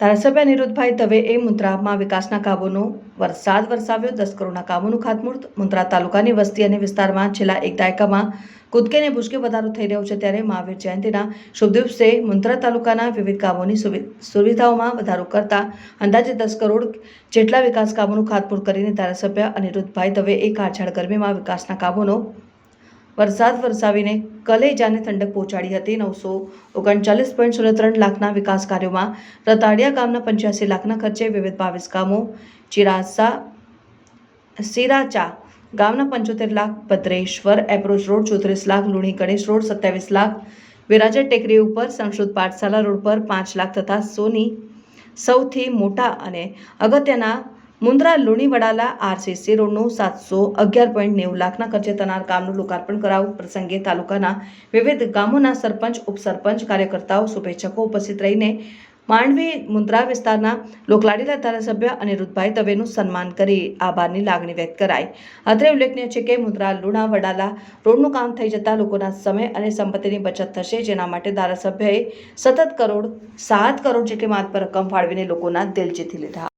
ધારાસભ્ય અનિરુદ્ધભાઈ દવેએ મુન્દ્રામાં વિકાસના કામોનો વરસાદ વરસાવ્યો. દસ કરોડના કામોનું ખાતમુહૂર્ત. મુન્દ્રા તાલુકાની વસ્તી અને વિસ્તારમાં છેલ્લા એક દાયકામાં કૂદકે ને ભૂસકે વધારો થઈ રહ્યો છે ત્યારે મહાવીર જયંતિના શુભ દિવસે મુન્દ્રા તાલુકાના વિવિધ કામોની સુવિ- સુવિધાઓમાં વધારો કરતા અંદાજે દસ કરોડ જેટલા વિકાસ કામોનું ખાતમુહૂર્ત કરીને ધારાસભ્ય અનિરુદ્ધભાઈ દવેએ કાળઝાળ ગરમીમાં વિકાસના કામોનો વરસાદ વરસાવીને કલેજાને ઠંડક પહોંચાડી હતી. નવસો ઓગણચાલીસ પોઈન્ટ શૂન્ય ત્રણ લાખના વિકાસ કાર્યોમાં રતાડિયા ગામના પંચ્યાસી લાખના ખર્ચે વિવિધ બાવીસ ગામો ચિરાસા, સિરાચા ગામના પંચોતેર લાખ, ભદ્રેશ્વર, એપ્રોચ રોડ ચોત્રીસ લાખ, લુણી ગણેશ રોડ સત્યાવીસ લાખ વિરાજર ટેકરી ઉપર સંસ્કૃત પાઠશાલા રોડ પર પાંચ લાખ તથા સોની સૌથી મોટા અને અગત્યના મુન્દ્રા લુણીવડાલા આરસીસી રોડનું સાતસો અગિયાર પોઈન્ટ નેવું લાખના ખર્ચે થનાર કામનું લોકાર્પણ કરાવ પ્રસંગે તાલુકાના વિવિધ ગામોના સરપંચ, ઉપસરપંચ, કાર્યકર્તાઓ, શુભેચ્છકો ઉપસ્થિત રહીને માંડવી મુન્દ્રા વિસ્તારના લોકલાડીલા ધારાસભ્ય અનિરુદ્ધભાઈ દવેનું સન્માન કરી આભારની લાગણી વ્યક્ત કરાઈ. અત્રે ઉલ્લેખનીય છે કે મુન્દ્રા લુણા વડાલા રોડનું કામ થઈ જતા લોકોના સમય અને સંપત્તિની બચત થશે, જેના માટે ધારાસભ્યએ સતત કરોડ, સાત કરોડ જેટલી માતબર રકમ ફાળવીને લોકોના દિલ જીતી લીધા.